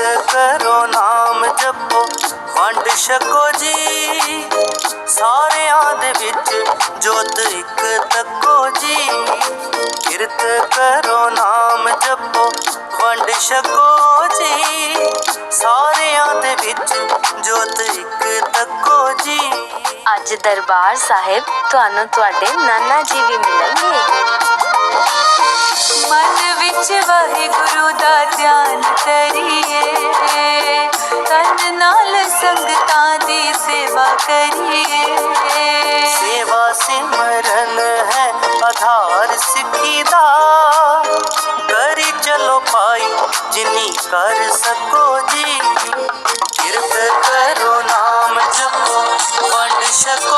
ਕਰੋ ਨਾਮ ਜਪੋ ਵੰਡ ਛਕੋ ਜੀ। ਸਾਰਿਆਂ ਦੇ ਵਿੱਚ ਜੋਤ ਇੱਕ ਤੱਕੋ ਜੀ। ਕਿਰਤ ਕਰੋ ਨਾਮ ਜਪੋ ਵੰਡ ਛਕੋ ਜੀ। ਸਾਰਿਆਂ ਦੇ ਵਿੱਚ ਜੋਤ ਇੱਕ ਤੱਕੋ ਜੀ। ਅੱਜ ਦਰਬਾਰ ਸਾਹਿਬ ਤੁਹਾਨੂੰ ਤੁਹਾਡੇ ਨਾਨਾ ਜੀ ਵੀ ਮਿਲਣਗੇ। ਮਨ ਵਿੱਚ ਵਾਹਿਗੁਰੂ ਦਾ ਤਨ ਨਾਲ ਸੰਗਤਾਂ ਦੀ ਸੇਵਾ ਕਰੀਏ। ਸੇਵਾ ਸਿਮਰਨ ਹੈ ਆਧਾਰ ਸਿੱਖੀ ਦਾ। ਕਰੀ ਚਲੋ ਪਾਈ ਜਿਨੀ ਕਰ ਸਕੋ ਜੀ। ਕਿਰਤ ਕਰੋ ਨਾਮ ਜਪੋ, ਵੰਡ ਸਕੋ